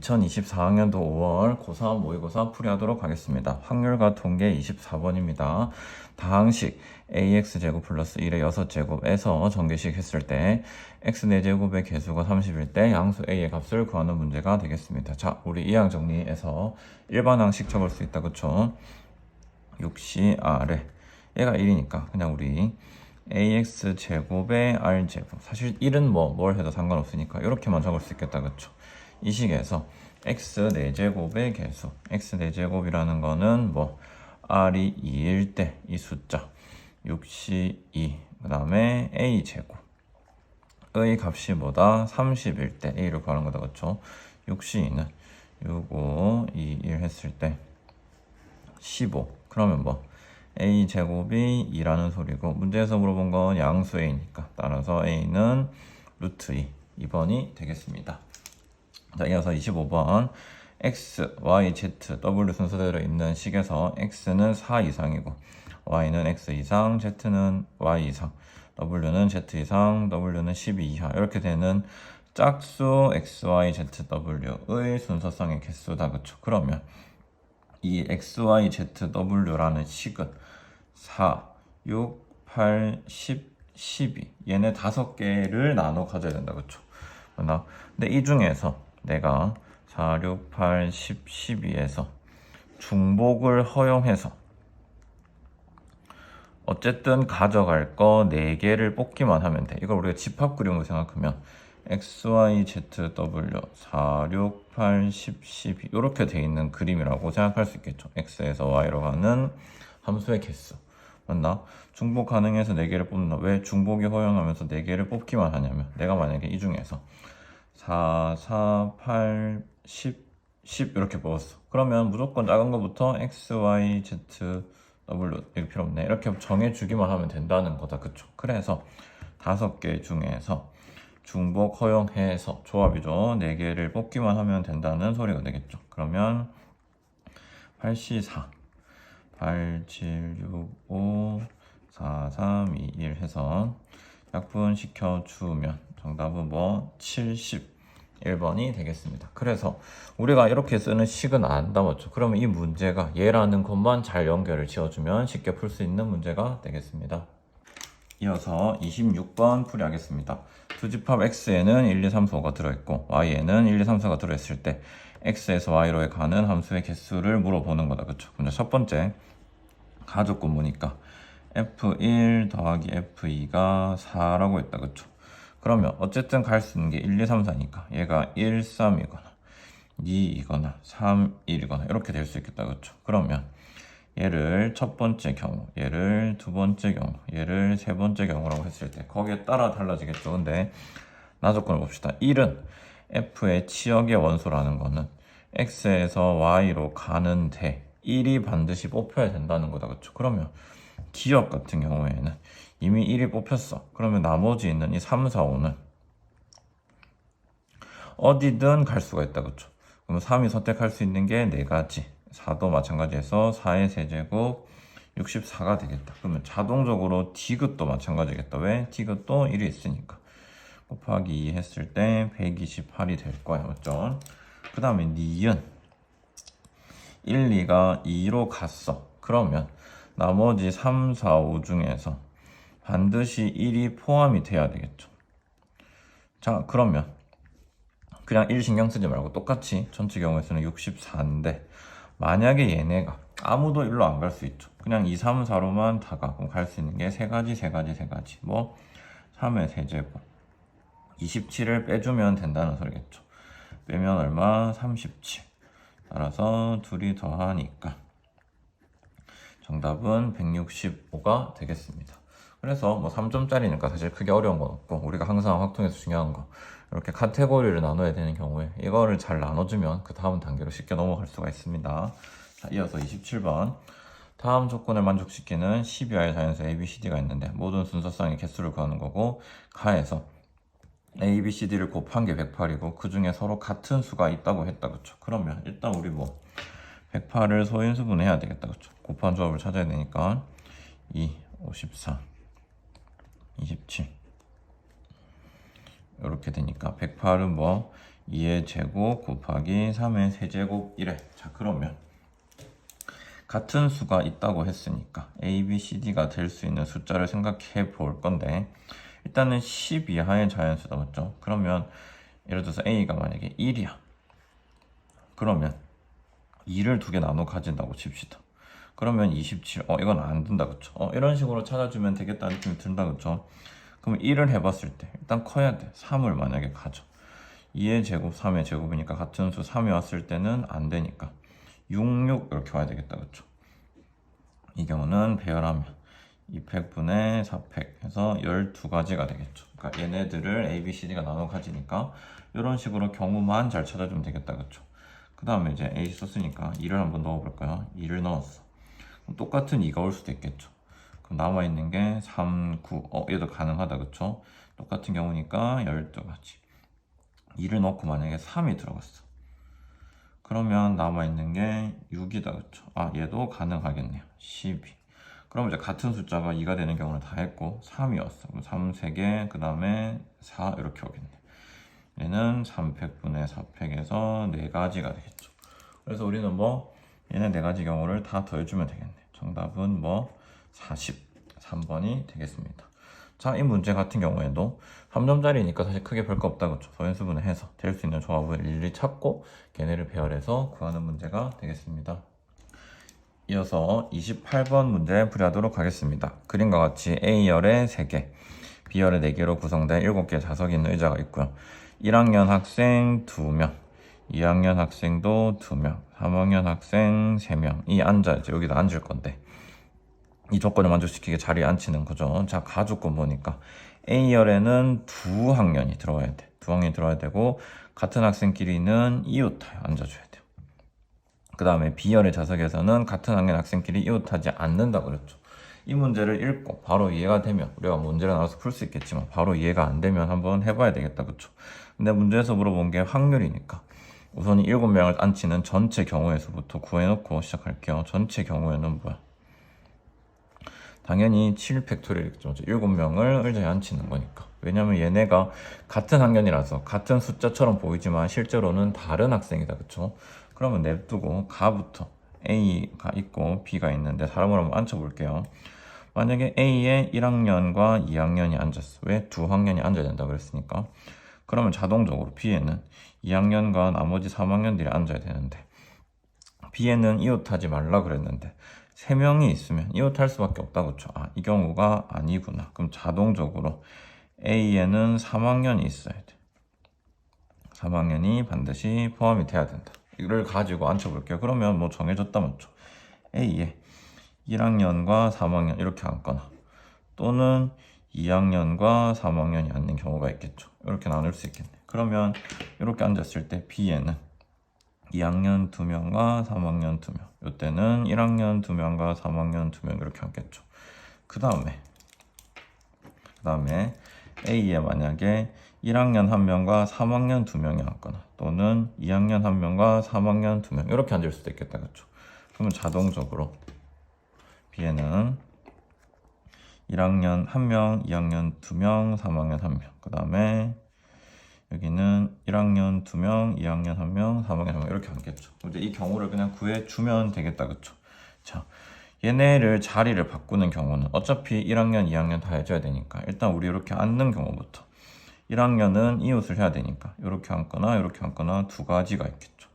2024학년도 5월 고3 모의고사 풀이하도록 하겠습니다. 확률과 통계 24번입니다. 다항식 ax제곱 플러스 1의 6제곱에서 전개식 했을 때 x 4제곱의 개수가 30일 때 양수 a의 값을 구하는 문제가 되겠습니다. 자, 우리 이항 정리해서 일반 항식 적을 수 있다. 그쵸? 6시 아래 얘가 1이니까 그냥 우리 ax 제곱의 r 제곱 사실 1은 뭐 뭘 해도 상관없으니까 이렇게만 적을 수 있겠다 그쵸 이 식에서 x 4제곱의 개수. X 4제곱이라는 거는 뭐 r이 2일 때 이 숫자 6시 2 그 다음에 a 제곱의 값이 뭐다? 30일 때. A를 구하는 거다. 그쵸? 6시 2는 6, 5, 2, 1 했을 때 15 그러면 뭐 a 제곱이 2라는 소리고 문제에서 물어본 건 양수 a니까 따라서 a는 루트 2 2번이 되겠습니다 자 이어서 25번 x, y, z, w 순서대로 있는 식에서 x는 4 이상이고 y는 x 이상, z는 y 이상 w는 z 이상, w는 12 이하 이렇게 되는 짝수 x, y, z, w의 순서상의 개수다. 그쵸? 그러면 이 x, y, z, w라는 식은 4, 6, 8, 10, 12 얘네 다섯 개를 나눠 가져야 된다. 그쵸? 나 근데 이 중에서 내가 4, 6, 8, 10, 12에서 중복을 허용해서 어쨌든 가져갈 거 4개를 뽑기만 하면 돼 이걸 우리가 집합 그림으로 생각하면 x, y, z, w 4, 6, 8, 10, 12 이렇게 돼 있는 그림이라고 생각할 수 있겠죠 x에서 y로 가는 함수의 개수 맞나? 중복 가능해서 4개를 뽑는다. 왜 중복이 허용하면서 4개를 뽑기만 하냐면 내가 만약에 이 중에서 4, 4, 8, 10, 10 이렇게 뽑았어. 그러면 무조건 작은 거부터 x, y, z, w 이렇게 필요 없네. 이렇게 정해주기만 하면 된다는 거다. 그쵸? 그래서 다섯 개 중에서 중복 허용해서 조합이죠. 4개를 뽑기만 하면 된다는 소리가 되겠죠. 그러면 84 8, 7, 6, 5, 4, 3, 2, 1 해서 약분시켜 주면 정답은 뭐 71번이 되겠습니다. 그래서 우리가 이렇게 쓰는 식은 안 담았죠. 그러면 이 문제가 얘라는 것만 잘 연결을 지어주면 쉽게 풀 수 있는 문제가 되겠습니다. 이어서 26번 풀이하겠습니다. 두 집합 x에는 1, 2, 3, 4가 들어있고 y에는 1, 2, 3, 4가 들어있을 때 x에서 y로에 가는 함수의 개수를 물어보는 거다. 그쵸? 근데 첫 번째 가족 구문이니까 f1 더하기 f2가 4라고 했다. 그쵸? 그러면 어쨌든 갈 수 있는 게 1, 2, 3, 4니까 얘가 1, 3이거나 2이거나 3, 1이거나 이렇게 될 수 있겠다. 그쵸? 그러면 얘를 첫 번째 경우, 얘를 두 번째 경우, 얘를 세 번째 경우라고 했을 때 거기에 따라 달라지겠죠. 근데 나조건을 봅시다. 1은 f의 치역의 원소라는 거는 x에서 y로 가는데 1이 반드시 뽑혀야 된다는 거다. 그렇죠? 그러면 기억 같은 경우에는 이미 1이 뽑혔어. 그러면 나머지 있는 이 3, 4, 5는 어디든 갈 수가 있다. 그렇죠? 그럼 3이 선택할 수 있는 게 4가지. 4도 마찬가지해서 4의 세제곱 64가 되겠다. 그러면 자동적으로 디귿도 마찬가지겠다. 왜? 디귿도 1이 있으니까. 곱하기 2 했을 때 128이 될 거야. 맞죠? 그 다음에 니은 1, 2가 2로 갔어. 그러면 나머지 3, 4, 5 중에서 반드시 1이 포함이 돼야 되겠죠. 자, 그러면 그냥 1 신경 쓰지 말고 똑같이 전체 경우에서는 64인데 만약에 얘네가 아무도 1로 안 갈 수 있죠. 그냥 2, 3, 4로만 다 가고 갈수 있는 게 세 가지, 세 가지, 세 가지. 뭐 3의 세제곱 27을 빼주면 된다는 소리겠죠. 빼면 얼마? 37. 따라서 둘이 더하니까 정답은 165가 되겠습니다. 그래서 뭐 3점짜리니까 사실 크게 어려운 건 없고 우리가 항상 확통에서 중요한 거. 이렇게 카테고리를 나눠야 되는 경우에 이거를 잘 나눠주면 그 다음 단계로 쉽게 넘어갈 수가 있습니다. 자, 이어서 27번. 다음 조건을 만족시키는 12화의 자연수 ABCD가 있는데 모든 순서상의 개수를 구하는 거고 가에서 A, B, C, D를 곱한 게 108이고 그 중에 서로 같은 수가 있다고 했다 그쵸? 그러면 일단 우리 뭐 108을 소인수분해야 되겠다 그쵸? 곱한 조합을 찾아야 되니까 2, 54, 27 이렇게 되니까 108은 뭐 2의 제곱 곱하기 3의 세제곱 이래 자 그러면 같은 수가 있다고 했으니까 A, B, C, D가 될 수 있는 숫자를 생각해 볼 건데 일단은 10 이하의 자연수다 맞죠? 그러면 예를 들어서 A가 만약에 1이야. 그러면 2를 두 개 나눠 가진다고 칩시다 그러면 27, 어 이건 안 된다 그쵸? 어 이런 식으로 찾아주면 되겠다는 느낌이 든다 그쵸? 그럼 1을 해봤을 때 일단 커야 돼 3을 만약에 가져 2의 제곱 3의 제곱이니까 같은 수 3이 왔을 때는 안 되니까 66 이렇게 와야 되겠다 그쵸? 이 경우는 배열하면 200분의 400 해서 12가지가 되겠죠 그러니까 얘네들을 A, B, C, D가 나눠 가지니까 이런 식으로 경우만 잘 찾아주면 되겠다 그쵸? 그 다음에 이제 A 썼으니까 2를 한번 넣어볼까요? 2를 넣었어 똑같은 2가 올 수도 있겠죠. 그럼 남아있는 게 3, 9 어, 얘도 가능하다 그쵸? 똑같은 경우니까 12가지. 2를 넣고 만약에 3이 들어갔어. 그러면 남아있는 게 6이다 그쵸? 아 얘도 가능하겠네요. 12 그럼 이제 같은 숫자가 2가 되는 경우는 다 했고 3이었어. 그럼 3 3개 그 다음에 4 이렇게 오겠네. 얘는 300분의 400에서 4가지가 되겠죠. 그래서 우리는 뭐 얘네 4가지 경우를 다 더해주면 되겠네 정답은 뭐 43번이 되겠습니다 자, 이 문제 같은 경우에도 3점짜리니까 사실 크게 별거 없다 그렇죠. 소인수분해 해서 될 수 있는 조합을 일일이 찾고 걔네를 배열해서 구하는 문제가 되겠습니다. 이어서 28번 문제 풀이하도록 하겠습니다. 그림과 같이 A열에 3개, B열에 4개로 구성된 7개의 좌석이 있는 의자가 있고요. 1학년 학생 2명, 2학년 학생도 2명, 3학년 학생 3명이 앉아야지 여기다 앉을 건데 이 조건을 만족시키게 자리에 앉히는 거죠. 자, 가족권 보니까 A열에는 두 학년이 들어와야 돼. 두 학년이 들어와야 되고 같은 학생끼리는 이웃하여 앉아줘야 돼요. 그 다음에 B열의 좌석에서는 같은 학년 학생끼리 이웃하지 않는다 그랬죠. 이 문제를 읽고 바로 이해가 되면 우리가 문제를 나눠서 풀 수 있겠지만 바로 이해가 안 되면 한번 해봐야 되겠다 그쵸 근데 문제에서 물어본 게 확률이니까 우선 7명을 앉히는 전체 경우의 수부터 구해놓고 시작할게요 전체 경우에는 뭐야 당연히 7 팩토리겠죠. 7명을 의자에 앉히는 거니까. 왜냐면 얘네가 같은 학년이라서 같은 숫자처럼 보이지만 실제로는 다른 학생이다. 그쵸? 그러면 냅두고 가부터 A가 있고 B가 있는데 사람을 한번 앉혀볼게요. 만약에 A에 1학년과 2학년이 앉았어. 왜? 두 학년이 앉아야 된다 그랬으니까. 그러면 자동적으로 B에는 2학년과 나머지 3학년들이 앉아야 되는데. B에는 이웃하지 말라 그랬는데. 세 명이 있으면 이웃할 수밖에 없다 그쵸 아, 이 경우가 아니구나. 그럼 자동적으로 A에는 3학년이 있어야 돼. 3학년이 반드시 포함이 돼야 된다. 이걸 가지고 앉혀볼게요. 그러면 뭐 정해졌다 맞죠 A에 1학년과 3학년 이렇게 앉거나 또는 2학년과 3학년이 앉는 경우가 있겠죠. 이렇게 나눌 수 있겠네 그러면 이렇게 앉았을 때 B에는 2학년 2명과 3학년 2명. 이때는 1학년 2명과 3학년 2명 이렇게 앉겠죠. 그 다음에 그 다음에 A에 만약에 1학년 1명과 3학년 2명이 앉거나 또는 2학년 1명과 3학년 2명 이렇게 앉을 수도 있겠다. 그렇죠? 그러면 자동적으로 B에는 1학년 1명, 2학년 2명, 3학년 1명. 그 다음에 여기는 1학년 2명, 2학년 1명, 3학년 1명 이렇게 앉겠죠. 이제 이 경우를 그냥 구해주면 되겠다. 그쵸? 자, 얘네를 자리를 바꾸는 경우는 어차피 1학년, 2학년 다 해줘야 되니까 일단 우리 이렇게 앉는 경우부터 1학년은 이웃을 해야 되니까 이렇게 앉거나 이렇게 앉거나 두 가지가 있겠죠.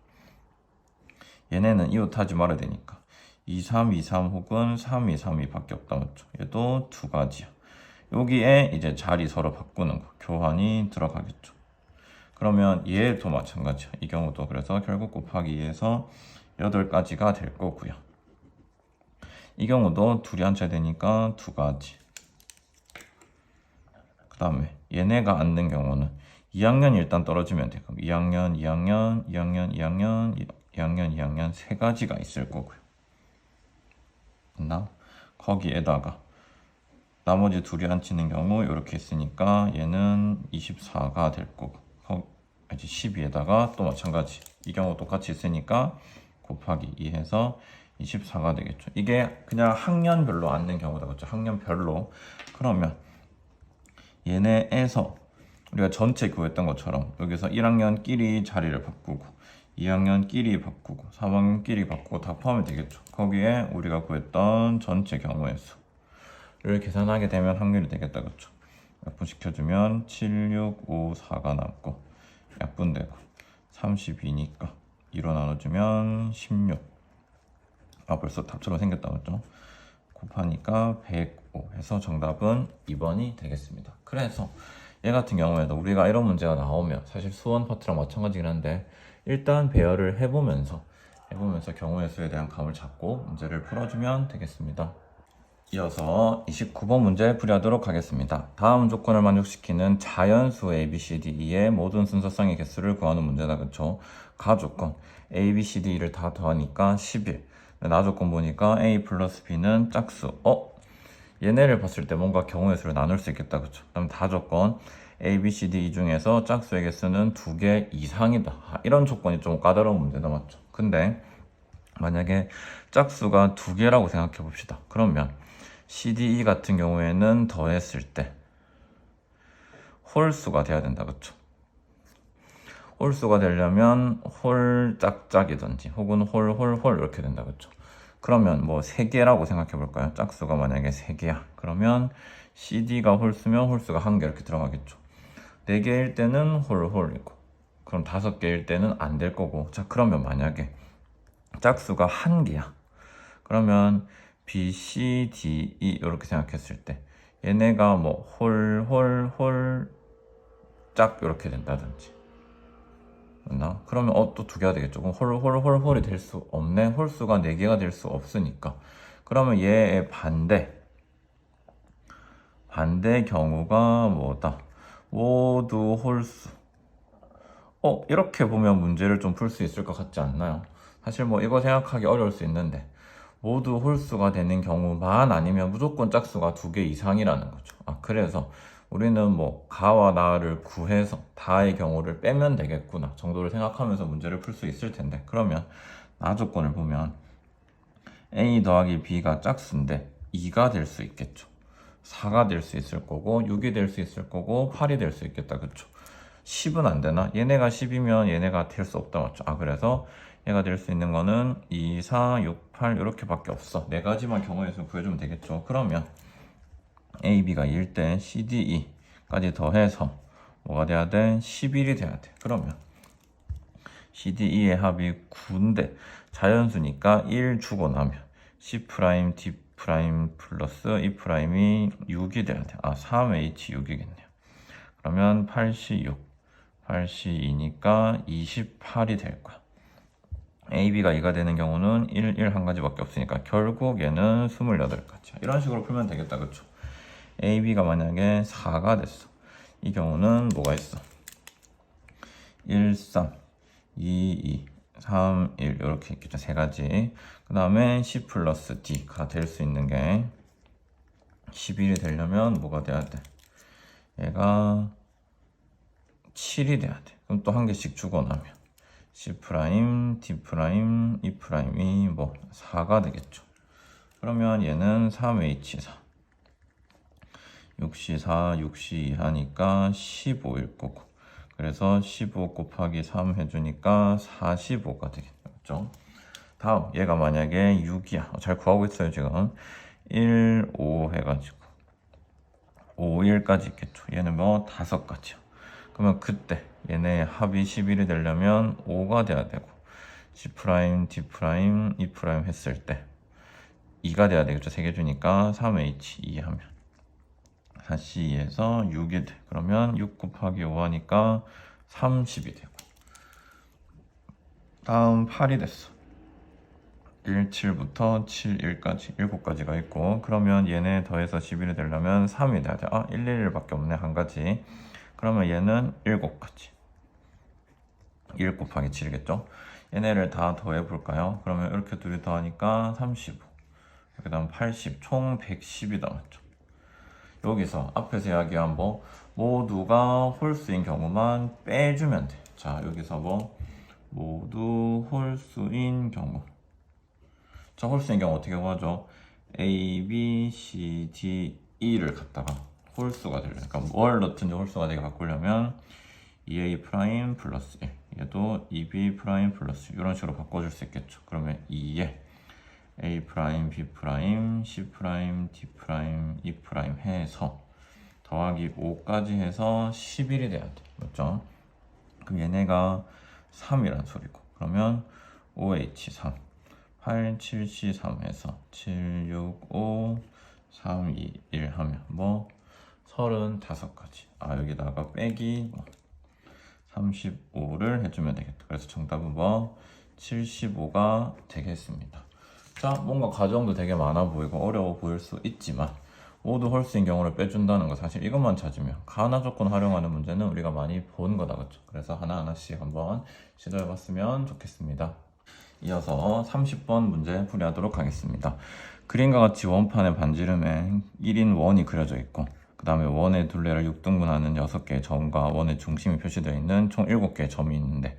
얘네는 이웃 하지 말아야 되니까 2, 3, 2, 3 혹은 3, 2, 3, 2밖에 없다 맞죠? 얘도 두 가지야. 여기에 이제 자리 서로 바꾸는 거, 교환이 들어가겠죠. 그러면 얘도 마찬가지야. 이 경우도 그래서 결국 곱하기 2에서 8가지가 될 거고요. 이 경우도 둘이 앉혀야 되니까 두 가지. 그 다음에 얘네가 앉는 경우는 2학년이 일단 떨어지면 돼. 그럼 2학년, 2학년, 2학년, 2학년, 2학년, 2학년 세 가지가 있을 거고요. 나 거기에다가 나머지 둘이 앉히는 경우 이렇게 있으니까 얘는 24가 될 거고 이제 12에다가 또 마찬가지 이 경우 똑같이 있으니까 곱하기 2 해서 24가 되겠죠 이게 그냥 학년별로 앉는 경우다 그렇죠 학년별로 그러면 얘네에서 우리가 전체 구했던 것처럼 여기서 1학년끼리 자리를 바꾸고 2학년끼리 바꾸고 3학년끼리 바꾸고 다 포함이 되겠죠. 거기에 우리가 구했던 전체 경우의 수를 계산하게 되면 확률이 되겠다 그렇죠. 약분시켜주면 7, 6, 5, 4가 남고 약분되고 32니까 2로 나눠주면 16. 아 벌써 답처럼 생겼다 맞죠? 곱하니까 105 해서 정답은 2번이 되겠습니다. 그래서 얘 같은 경우에도 우리가 이런 문제가 나오면 사실 수원 파트랑 마찬가지긴 한데 일단 배열을 해보면서 해보면서 경우의 수에 대한 감을 잡고 문제를 풀어주면 되겠습니다. 이어서 29번 문제 풀이하도록 하겠습니다. 다음 조건을 만족시키는 자연수 A, B, C, D, E의 모든 순서상의 개수를 구하는 문제다. 그쵸? 가 조건 A, B, C, D를 다 더하니까 11. 나 조건 보니까 A 플러스 B는 짝수. 어? 얘네를 봤을 때 뭔가 경우의 수를 나눌 수 있겠다. 그쵸? 그럼 다 조건 A, B, C, D 이 중에서 짝수의 개수는 두개 이상이다. 아, 이런 조건이 좀 까다로운 문제다. 맞죠? 근데 만약에 짝수가 두 개라고 생각해 봅시다. 그러면 CDE 같은 경우에는 더했을 때 홀수가 돼야 된다. 그쵸? 홀수가 되려면 홀 짝짝이든지 혹은 홀홀홀 이렇게 된다. 그쵸? 그러면 뭐세 개라고 생각해 볼까요? 짝수가 만약에 세 개야. 그러면 CD가 홀수면 홀수가 한개 이렇게 들어가겠죠. 네 개일 때는 홀 홀이고 그럼 다섯 개일 때는 안 될 거고 자 그러면 만약에 짝수가 한 개야. 그러면 B, C, D, E 이렇게 생각했을 때 얘네가 뭐 홀, 홀, 홀, 짝 이렇게 된다든지 맞나? 그러면 어 또 두 개가 되겠죠. 그럼 홀, 홀, 홀, 홀이 될 수 없네. 홀수가 네 개가 될 수 없으니까 그러면 얘의 반대 반대 경우가 뭐다? 모두 홀수. 어 이렇게 보면 문제를 좀 풀 수 있을 것 같지 않나요? 사실 뭐 이거 생각하기 어려울 수 있는데 모두 홀수가 되는 경우만 아니면 무조건 짝수가 두 개 이상이라는 거죠. 아, 그래서 우리는 뭐 가와 나를 구해서 다의 경우를 빼면 되겠구나 정도를 생각하면서 문제를 풀 수 있을 텐데 그러면 나 조건을 보면 a 더하기 b가 짝수인데 2가 될 수 있겠죠. 4가 될 수 있을 거고 6이 될 수 있을 거고 8이 될 수 있겠다. 그쵸? 10은 안 되나? 얘네가 10이면 얘네가 될 수 없다 맞죠? 아 그래서 얘가 될 수 있는 거는 2, 4, 6, 8 이렇게 밖에 없어. 네 가지만 경우의 수 구해주면 되겠죠. 그러면 A, B가 1때 C, D, E까지 더해서 뭐가 돼야 돼? 11이 돼야 돼. 그러면 C, D, E의 합이 9인데 자연수니까 1 주고 나면 C 프라임, D 프라임 플러스 E 프라임이 6이 돼야 돼. 아, 3H 6이겠네요. 그러면 8C6, 8C2니까 28이 될 거야. A, B가 2가 되는 경우는 1, 1 한 가지밖에 없으니까 결국 얘는 28가지. 이런 식으로 풀면 되겠다. 그쵸? A, B가 만약에 4가 됐어. 이 경우는 뭐가 있어? 1, 3, 2, 2, 3, 1 이렇게 있겠죠. 세 가지. 그 다음에 C 플러스 D가 될 수 있는 게 11이 되려면 뭐가 돼야 돼? 얘가 7이 돼야 돼. 그럼 또 한 개씩 주고 나면 C 프라임, D 프라임, E 프라임이 뭐 4가 되겠죠. 그러면 얘는 3H4. 6C4, 6C2 하니까 15일 거고. 그래서 15 곱하기 3 해주니까 45가 되겠죠. 다음, 얘가 만약에 6이야. 잘 구하고 있어요, 지금. 1, 5 해가지고. 5, 1까지 있겠죠. 얘는 뭐 다섯 가지요. 그러면 그때 얘네 합이 11이 되려면 5가 돼야 되고 C 프라임, D 프라임, E 프라임 했을 때 2가 돼야 되겠죠. 3개 주니까 3H 2 하면 4C2에서 6이 돼. 그러면 6 곱하기 5 하니까 30이 되고 다음 8이 됐어. 1, 7부터 7, 1까지 7가지가 있고 그러면 얘네 더해서 11이 되려면 3이 돼야 돼. 아, 1, 1, 1밖에 없네. 한 가지. 그러면 얘는 7가지. 1 곱하기 7이겠죠? 얘네를 다 더해 볼까요? 그러면 이렇게 둘이 더하니까 35. 그 다음 80. 총 110이 남았죠. 여기서 앞에서 이야기한 뭐 모두가 홀수인 경우만 빼주면 돼. 자, 여기서 뭐 모두 홀수인 경우. 자, 홀수인 경우 어떻게 구하죠? A, B, C, D, E를 갖다가 홀수가 되려 그러니까 뭘 넣든지 홀수가 되게 바꾸려면 2a 프라임 플러스 1 얘도 2b 프라임 플러스 1 이런 식으로 바꿔줄 수 있겠죠. 그러면 2에 a 프라임 b 프라임 c 프라임 d 프라임 e 프라임 해서 더하기 5까지 해서 11이 돼야 돼. 맞죠? 그럼 얘네가 3이란 소리고. 그러면 OH3 873 해서 765 321 하면 뭐 35가지. 아 여기다가 빼기. 뭐 35를 해주면 되겠다. 그래서 정답은 뭐 75가 되겠습니다. 자 뭔가 과정도 되게 많아 보이고 어려워 보일 수 있지만 모두 홀수인 경우를 빼준다는 거 사실 이것만 찾으면 가나 조건 활용하는 문제는 우리가 많이 본 거다. 그렇죠? 그래서 하나하나씩 한번 시도해 봤으면 좋겠습니다. 이어서 30번 문제 풀이하도록 하겠습니다. 그림과 같이 원판의 반지름에 1인 원이 그려져 있고 그 다음에 원의 둘레를 6등분하는 6개의 점과 원의 중심이 표시되어 있는 총 7개의 점이 있는데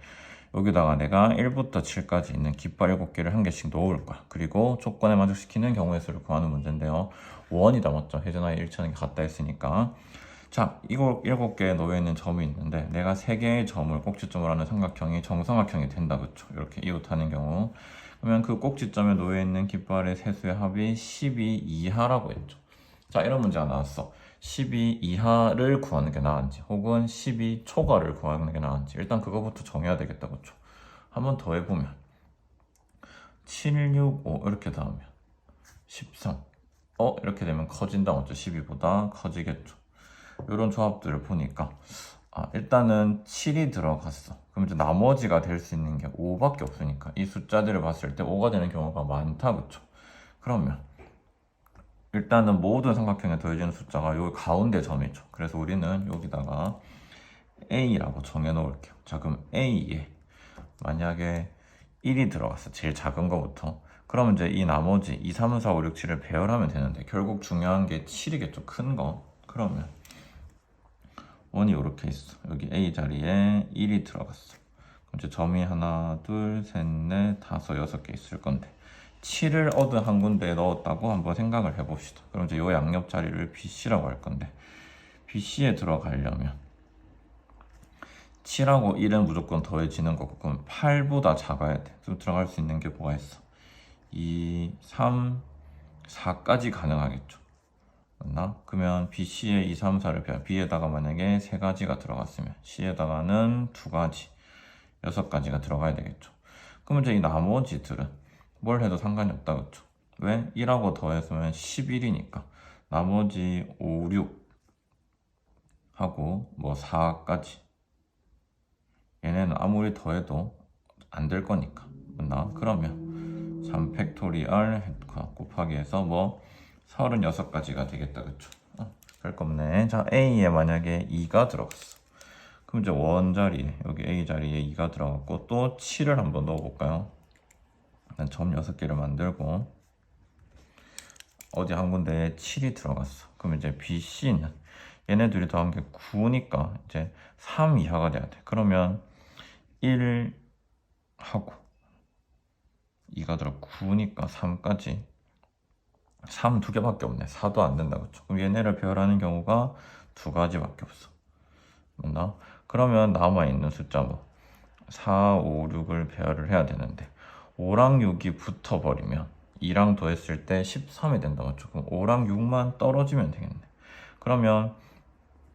여기다가 내가 1부터 7까지 있는 깃발 7개를 한 개씩 놓을 거야. 그리고 조건에 만족시키는 경우의 수를 구하는 문제인데요. 원이다 맞죠? 혜전아의 일치하는 게 같다 했으니까. 자, 이거 7개에 놓여있는 점이 있는데 내가 3개의 점을 꼭지점으로 하는 삼각형이 정삼각형이 된다 그쵸? 이렇게 이웃하는 경우. 그러면 그 꼭지점에 놓여있는 깃발의 세수의 합이 12 이하라고 했죠. 자, 이런 문제가 나왔어. 12 이하를 구하는 게 나은지 혹은 12 초과를 구하는 게 나은지 일단 그거부터 정해야 되겠다 그쵸? 한번 더 해보면 7, 6, 5 이렇게 나오면 13 어? 이렇게 되면 커진다 맞죠 12보다 커지겠죠. 이런 조합들을 보니까 아, 일단은 7이 들어갔어. 그럼 이제 나머지가 될 수 있는 게 5밖에 없으니까 이 숫자들을 봤을 때 5가 되는 경우가 많다 그쵸? 그러면 일단은 모든 삼각형에 더해지는 숫자가 여기 가운데 점이죠. 그래서 우리는 여기다가 A라고 정해 놓을게요. 자, 그럼 A에 만약에 1이 들어갔어. 제일 작은 거부터. 그러면 이제 이 나머지 2, 3, 4, 5, 6, 7을 배열하면 되는데 결국 중요한 게 7이겠죠. 큰 거. 그러면 원이 이렇게 있어. 여기 A 자리에 1이 들어갔어. 그럼 이제 점이 하나, 둘, 셋, 넷, 다섯, 여섯 개 있을 건데 7을 얻은 한 군데에 넣었다고 한번 생각을 해봅시다. 그럼 이제 이 양옆 자리를 BC라고 할 건데 BC에 들어가려면 7하고 1은 무조건 더해지는 거고 그럼 8보다 작아야 돼. 그럼 들어갈 수 있는 게 뭐가 있어? 2, 3, 4까지 가능하겠죠. 맞나? 그러면 BC에 2, 3, 4를 배워. B에다가 만약에 3가지가 들어갔으면 C에다가는 2가지, 6가지가 들어가야 되겠죠. 그러면 이제 이 나머지들은 뭘 해도 상관이 없다 그쵸? 왜? 1하고 더해서면 11이니까. 나머지 5, 6 하고 뭐 4까지. 얘네는 아무리 더해도 안 될 거니까. 맞나? 그러면 3 팩토리얼 곱하기 해서 뭐 36가지가 되겠다 그쵸? 어, 별거 없네. 자 A에 만약에 2가 들어갔어. 그럼 이제 원 자리에 여기 A 자리에 2가 들어갔고 또 7을 한번 넣어볼까요? 점 6개를 만들고 어디 한 군데에 7이 들어갔어. 그럼 이제 BC는 얘네들이 더한 게 9니까 이제 3 이하가 돼야 돼. 그러면 1 하고 2가 들어 9니까 3까지 3 두 개밖에 없네. 4도 안 된다. 그쵸? 그럼 얘네를 배열하는 경우가 두 가지밖에 없어. 맞나? 그러면 남아있는 숫자 뭐 4, 5, 6을 배열을 해야 되는데 5랑 6이 붙어버리면 2랑 더했을 때 13이 된다 맞죠? 그럼 5랑 6만 떨어지면 되겠네. 그러면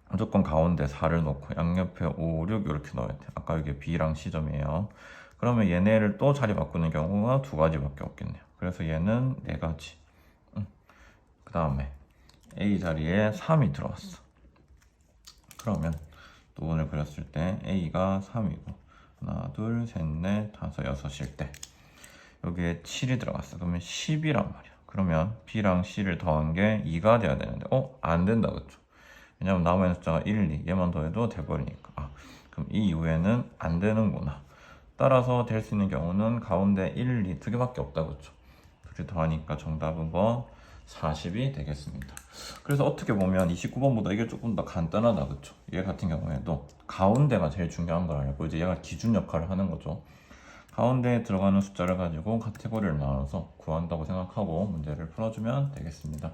무조건 가운데 4를 놓고 양옆에 5, 6 이렇게 넣어야 돼. 아까 이게 B랑 C점이에요. 그러면 얘네를 또 자리 바꾸는 경우가 두 가지밖에 없겠네요. 그래서 얘는 네 가지. 응. 그 다음에 A 자리에 3이 들어왔어. 그러면 또 오늘 그렸을 때 A가 3이고 하나, 둘, 셋, 넷, 다섯, 여섯일 때 여기에 7이 들어갔어. 그러면 10이란 말이야. 그러면 B랑 C를 더한 게 2가 돼야 되는데, 어? 안 된다, 그쵸? 왜냐면 남아있는 숫자가 1, 2, 얘만 더해도 돼버리니까. 아, 그럼 이 이후에는 안 되는구나. 따라서 될 수 있는 경우는 가운데 1, 2 두 개밖에 없다, 그쵸? 둘이 더하니까 정답은 뭐 40이 되겠습니다. 그래서 어떻게 보면 29번보다 이게 조금 더 간단하다, 그쵸? 얘 같은 경우에도 가운데가 제일 중요한 걸 알고 이제 얘가 기준 역할을 하는 거죠. 가운데에 들어가는 숫자를 가지고 카테고리를 나눠서 구한다고 생각하고 문제를 풀어주면 되겠습니다.